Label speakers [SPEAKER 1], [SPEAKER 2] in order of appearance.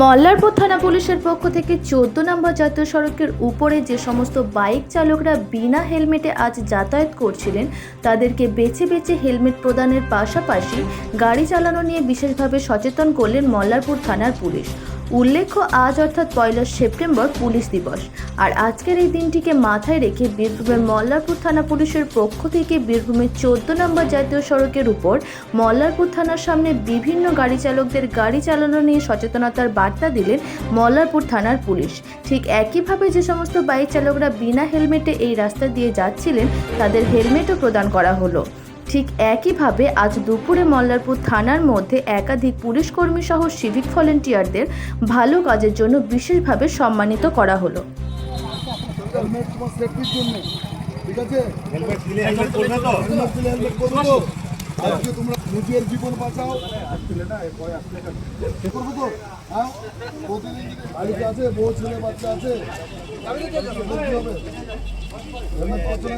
[SPEAKER 1] মল্লারপুর থানা পুলিশের পক্ষ থেকে চোদ্দ নম্বর জাতীয় সড়কের উপরে যে সমস্ত বাইক চালকরা বিনা হেলমেটে আজ যাতায়াত করছিলেন, তাদেরকে বেছে বেছে হেলমেট প্রদানের পাশাপাশি গাড়ি চালানো নিয়ে বিশেষভাবে সচেতন করলেন মল্লারপুর থানার পুলিশ। উল্লেখ্য, আজ অর্থাৎ পয়লা সেপ্টেম্বর পুলিশ দিবস। আর আজকের এই দিনটিকে মাথায় রেখে বীরভূমের মল্লারপুর থানা পুলিশের পক্ষ থেকে বীরভূমের চোদ্দ নম্বর জাতীয় সড়কের উপর মল্লারপুর থানার সামনে বিভিন্ন গাড়ি চালকদের গাড়ি চালানো নিয়ে সচেতনতার বার্তা দিলেন মল্লারপুর থানার পুলিশ। ঠিক একইভাবে যে সমস্ত বাইক চালকরা বিনা হেলমেটে এই রাস্তা দিয়ে যাচ্ছিলেন, তাদের হেলমেটও প্রদান করা হলো। ঠিক একইভাবে আজ দুপুরে মল্লারপুর থানার মধ্যে একাধিক পুলিশ কর্মী সহ সিভিক ভলেন্টিয়ারদের ভালো কাজের জন্য বিশেষভাবে সম্মানিত করা হলো।
[SPEAKER 2] আছে?